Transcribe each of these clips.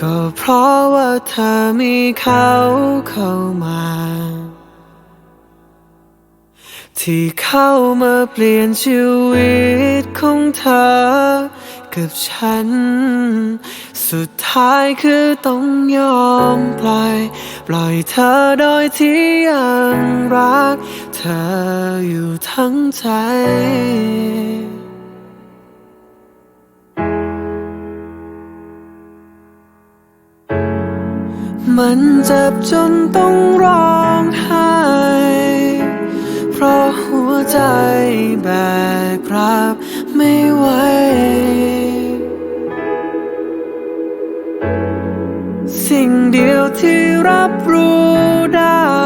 ก็เพราะว่าเธอมีเขาเข้ามา ที่เข้ามาเปลี่ยนชีวิตของเธอ กับฉัน สุดท้ายคือต้องยอมปล่อย ปล่อยเธอโดยที่ยังรัก เธออยู่ทั้งใจ มันเจ็บจนต้องร้องไห้ เพราะหัวใจแบกรับไม่ไหว สิ่งเดียวที่รับรู้ได้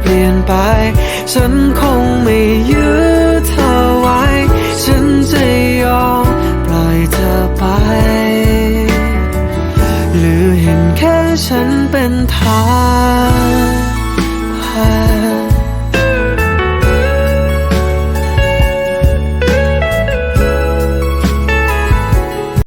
เปลี่ยนไป ฉันคงไม่ยื้อเธอไว้ ฉันจะยอมปล่อยเธอไป หรือเห็นแค่ฉันเป็นทางผ่าน